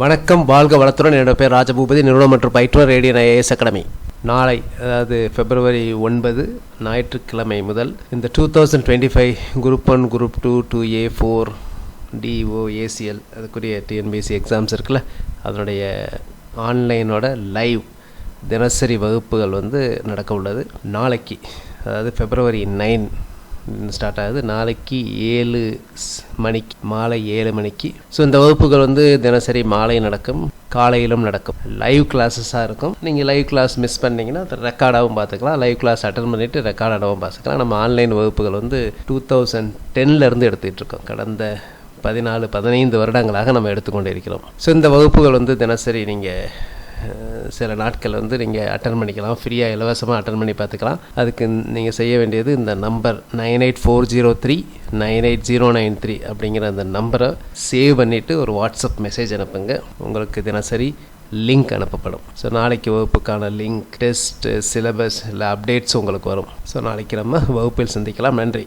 வணக்கம் வாழ்க வளத்துடன். என்னோட பேர் ராஜபூபதி நிறுவனம் மற்றும் பயிற்றுவர் ரேடியோ ஐஏஎஸ் அகாடமி. நாளை அதாவது பிப்ரவரி ஒன்பது ஞாயிற்றுக்கிழமை முதல் இந்த two thousand twenty five group one group two two A four DO ACL அதுக்குரிய டிஎன்பிஎஸ்சி எக்ஸாம்ஸ் இருக்குல்ல அதனுடைய ஆன்லைனோட லைவ் தினசரி வகுப்புகள் வந்து நடக்க உள்ளது. நாளைக்கு அதாவது பிப்ரவரி நைன் ஸ்டார்ட் ஆகுது. நாளைக்கு ஏழு மணிக்கு மாலை ஏழு மணிக்கு. ஸோ இந்த வகுப்புகள் வந்து தினசரி மாலை நடக்கும் காலையிலும் நடக்கும். லைவ் கிளாஸஸாக இருக்கும். நீங்கள் லைவ் கிளாஸ் மிஸ் பண்ணிங்கன்னா ரெக்கார்டாகவும் பார்த்துக்கலாம். லைவ் கிளாஸ் அட்டன் பண்ணிவிட்டு ரெக்கார்டாகவும் பார்த்துக்கலாம். நம்ம ஆன்லைன் வகுப்புகள் வந்து டூ தௌசண்ட் டென்லேருந்து எடுத்துகிட்டு இருக்கோம். கடந்த பதினாலு பதினைந்து வருடங்களாக நம்ம எடுத்துக்கொண்டு இருக்கிறோம். ஸோ இந்த வகுப்புகள் வந்து தினசரி நீங்கள் சில நாட்கள் வந்து நீங்கள் அட்டன் பண்ணிக்கலாம். ஃப்ரீயாக இலவசமாக அட்டன் பண்ணி பார்த்துக்கலாம். அதுக்கு நீங்கள் செய்ய வேண்டியது இந்த number nine eight four zero three nine eight zero nine three அப்படிங்கிற அந்த நம்பரை சேவ் பண்ணிவிட்டு ஒரு வாட்ஸ்அப் மெசேஜ் அனுப்புங்க. உங்களுக்கு தினசரி லிங்க் அனுப்பப்படும். ஸோ நாளைக்கு வகுப்புக்கான லிங்க் டெஸ்ட் சிலபஸ் இல்லை அப்டேட்ஸ் உங்களுக்கு வரும். ஸோ நாளைக்கு நம்ம வகுப்பில் சந்திக்கலாம். நன்றி.